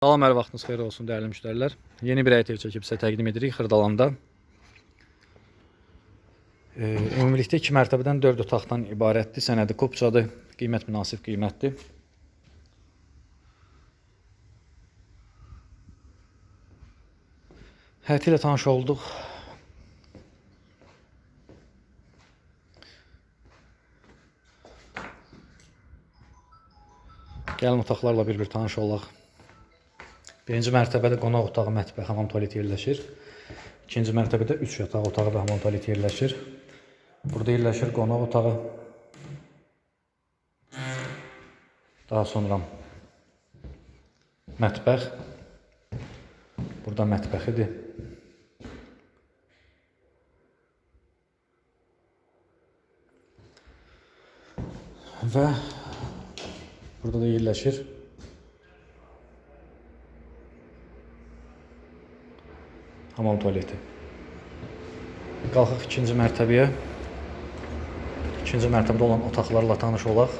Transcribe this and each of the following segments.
Salam, hər vaxtınız xeyir olsun dəyərli müştərilər. Yeni bir əyitir çəkib sizə təqdim edirik Xırdalanda. E, ümumilikdə 2 mərtəbədən 4 otaqdan ibarətdir. Sənədi kopçadır. Qiymət münasib qiymətdir. Həyəti ilə tanış olduq. Gəlin otaqlarla bir-bir tanış olaq. Birinci mərtəbədə qonaq otağı, mətbəx, hamam tualet yerləşir. İkinci mərtəbədə 3 yataq otağı və hamam tualet yerləşir. Burada yerləşir qonaq otağı. Daha sonra mətbəx. Burada mətbəxidir. Və burada da yerləşir hamam tualeti. Qalxıq ikinci mərtəbəyə. İkinci mərtəbədə olan otaqlarla tanış olaq.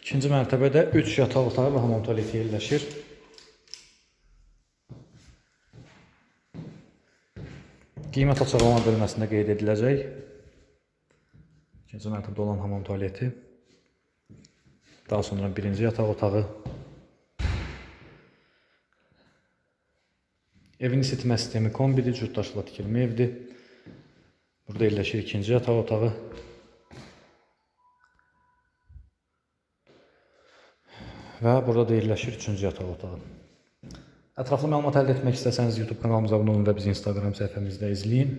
İkinci mərtəbədə 3 yataq otağı və hamam tualeti yerləşir. Qiymət açıqlama bölməsində qeyd ediləcək. İkinci mərtəbədə olan hamam tualeti. Daha sonra birinci yataq otağı. Evin isitmə sistemi kombidir, cütdaşla tikilmə evdir. Burada yerləşir ikinci yataq otağı. Və burada da yerləşir üçüncü yataq otağı. Ətraflı məlumat əldə etmək istəsəniz YouTube kanalımıza abunə olun və bizi Instagram səhifəmizdə izləyin.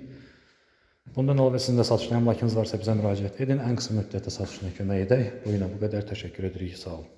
Bundan əlavə sizin də satışın əmlakınız varsa bizə müraciət edin. Ən qısa müddətdə satışına kömək edək. Bu günə bu qədər. Təşəkkür edirik. Sağ olun.